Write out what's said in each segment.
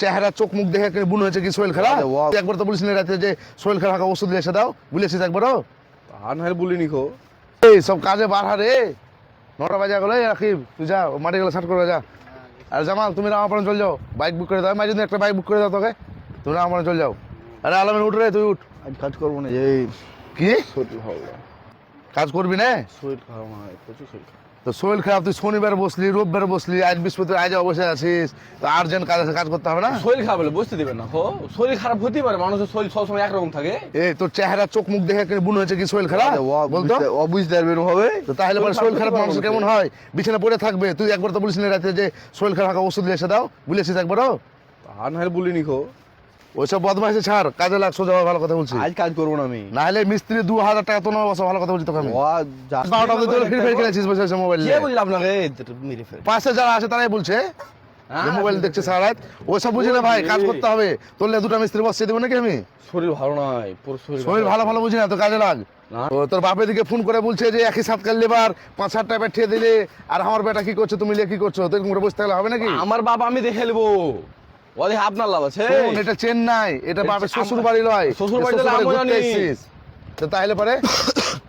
চেহারা চোখ মুখ দেখে একেবারে বুন হয়েছে কি বাহ। তুই একবার তো বলিস না রাতে যে খারাপ হাঁকা ওষুধ এসে দাও। বলেছিস একবারও? আর না বলিনি খো। এই সব কাজে বার হারে। নটা বাজে গেলো রাখিব তুই যা মাটি গেলে শার্ট করে যা। আর জামাল তুমি রামাপাড়া চল যাও। বাইক বুক করে দাও। মাঝে দিন একটা বাইক বুক করে দাও তোকে। তুমি রামাপাড়া চল যাও। আরে আলামিন উঠ রে তুই উঠ। আজ কাজ করব না। এই কি? শরীর ভালো কাজ করবি না? শরীর খারাপ না প্রচুর শরীর। তো শরীর খারাপ তুই শনিবার বসলি রোববার বসলি আজ বৃহস্পতি আজ অবশ্যই আছিস তো আর্জেন্ট কাজ আছে কাজ করতে হবে না? শরীর খারাপ হলে বুঝতে দিবেন না হো। শরীর খারাপ হতেই পারে মানুষের শরীর সবসময় একরকম থাকে। এই তোর চেহারা চোখ মুখ দেখে বুন হয়েছে কি শরীর খারাপ? বলতো? বুঝতে- ও বুঝতে পারবে হবে। তো তাহলে মানে শরীর খারাপ মানুষ কেমন হয়? বিছানা পড়ে থাকবে তুই একবার তো বলিস না রাতে যে শরীর খারাপ ওষুধ এসে দাও বলেছিস একবারও? আর না বলিনি খো ওইসব বদমাইশে ছাড় কাজে লাগ সোজা ভালো কথা বলছি। আজ কাজ করব না আমি। না হলে মিস্ত্রি দু হাজার টাকা তো নেওয়া ভালো কথা বলছি তোকে আমি। বারোটা অব্দি তোর ফ্রি ফায়ার খেলেছিস বসে বসে মোবাইল আপনাকে? পাশে যারা আছে তারাই বলছে। হ্যাঁ, মোবাইল দেখছে সারা রাত ওইসব বুঝি না ভাই কাজ করতে হবে। তোর লে দুটো মিস্ত্রি বসিয়ে দেবো নাকি আমি? শরীর ভালো নয় শরীর ভালো ভালো বুঝি না তো কাজে লাগ। তোর বাপের দিকে ফোন করে বলছে যে একই সাত কাল লেবার পাঁচ হাজার টাকা পাঠিয়ে দিলে আর আমার বেটা কি করছ তুমি লিয়ে কি করছ? তো এরকম করে বসে থাকলে হবে নাকি? আমার বাবা আমি দেখে নেব। ওদের আপনার লাভ আছে। এটা চেন্নাই এটা শ্বশুর বাড়ি নয় শ্বশুর বাড়িতে। তো তাহলে পরে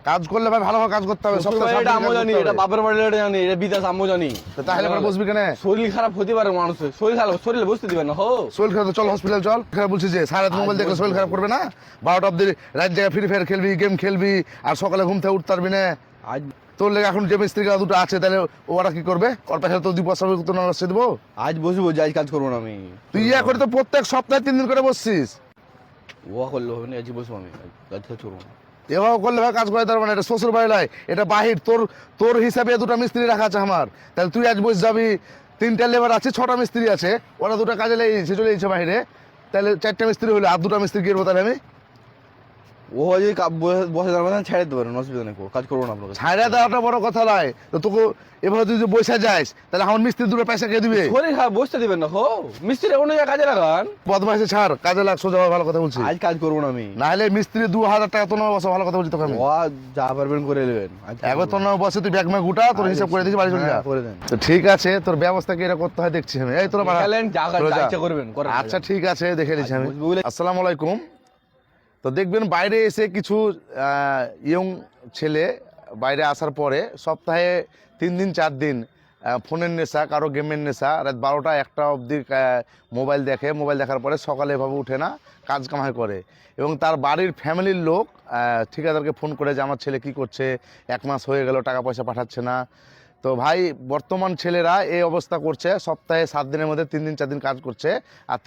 কাজ করলে ভাই ভালো কাজ করতে হবে সপ্তাহে এটা আমিও জানি এটা বাপের বাড়ি এটা জানি এটা বিদেশ আমিও জানি তো তাহলে পরে বসবি কেন? শরীর খারাপ হতে পারে মানুষের। শরীর খারাপ শরীরে বুঝতে দিবেন না হো। শরীর খারাপ চল হসপিটাল চল। খারাপ বলছি যে সারা রাত মোবাইল দেখলে শরীর খারাপ করবে না? বারোটা অব্দি রাত জায়গায় ফ্রি ফায়ার খেলবি গেম খেলবি আর সকালে ঘুম থেকে উঠতে পারবি না। আজ তোর লেগে এখন যে মিস্ত্রি কাজ দুটো আছে তাহলে ওরা কি করবে? ওর পাশে তো দুই পয়সা তো নষ্ট দেবো। আজ বসবো যে আজ কাজ করব না আমি। তুই ইয়া করে তো প্রত্যেক সপ্তাহে তিন দিন করে বসছিস। ও করলে হবে না আজ বসবো আমি। আজ কাজ করব না। এভাবে করলে ভাই কাজ করে মানে এটা শ্বশুর বাড়ি নয় এটা বাহির। তোর তোর হিসাবে দুটো মিস্ত্রি রাখা আছে আমার। তাহলে তুই আজ বসে যাবি তিনটা লেবার আছে ছটা মিস্ত্রি আছে ওরা দুটো কাজে লেগেছে চলে গেছে বাইরে তাহলে চারটা মিস্ত্রি হলো আর দুটো মিস্ত্রি গিয়ে তাহলে আমি। ও যদি বসে- যাবে ছেড়ে দিতে পারেন অসুবিধা নেই কাজ করব না আপনাকে ছাইরা দেওয়াটা বড় কথা নয়। তো তোকে এভাবে তুই যদি বসে যাস তাহলে আমার মিস্ত্রি দুটো পয়সা কে দিবে? খারাপ বুঝতে দিবেন না হো মিস্ত্রি অন্য জায়গায় কাজে লাগান। বদমাইশে ছাড় কাজে লাগ সোজা ভালো কথা বলছি। আজ কাজ করব না আমি। না হলে মিস্ত্রি দু হাজার টাকা তো বসা ভালো কথা বলছি তোকে আমি। ও যা পারবেন করে নেবেন। একবার তোর নামে বসে তুই ব্যাগ ম্যাগ উঠা তোর হিসাব করে দিয়েছি বাড়ি চলে যা। হ্যাঁ, করে দেন। তো ঠিক আছে তোর ব্যবস্থা কি এটা করতে হয় দেখছি আমি। এই তোর বাড়া করবেন, আচ্ছা ঠিক আছে দেখে নিচ্ছি আমি। বুঝব আসসালামু আলাইকুম। তো দেখবেন বাইরে এসে কিছু ইয়ং ছেলে বাইরে আসার পরে সপ্তাহে তিন দিন, চার দিন ফোনের নেশা, কারও গেমের নেশা, রাত বারোটা, একটা অবধি মোবাইল দেখে, মোবাইল দেখার পরে সকালে এভাবে উঠে না, কাজ কামাই করে। এবং তার বাড়ির ফ্যামিলির লোক ঠিকাদারকে ফোন করে যে আমার ছেলে কি করছে, এক মাস হয়ে গেল, টাকা পয়সা পাঠাচ্ছে না। তো ভাই, বর্তমান ছেলেরা এই অবস্থা করছে, সপ্তাহে সাত দিনের মধ্যে তিন দিন, চার দিন কাজ করছে, আর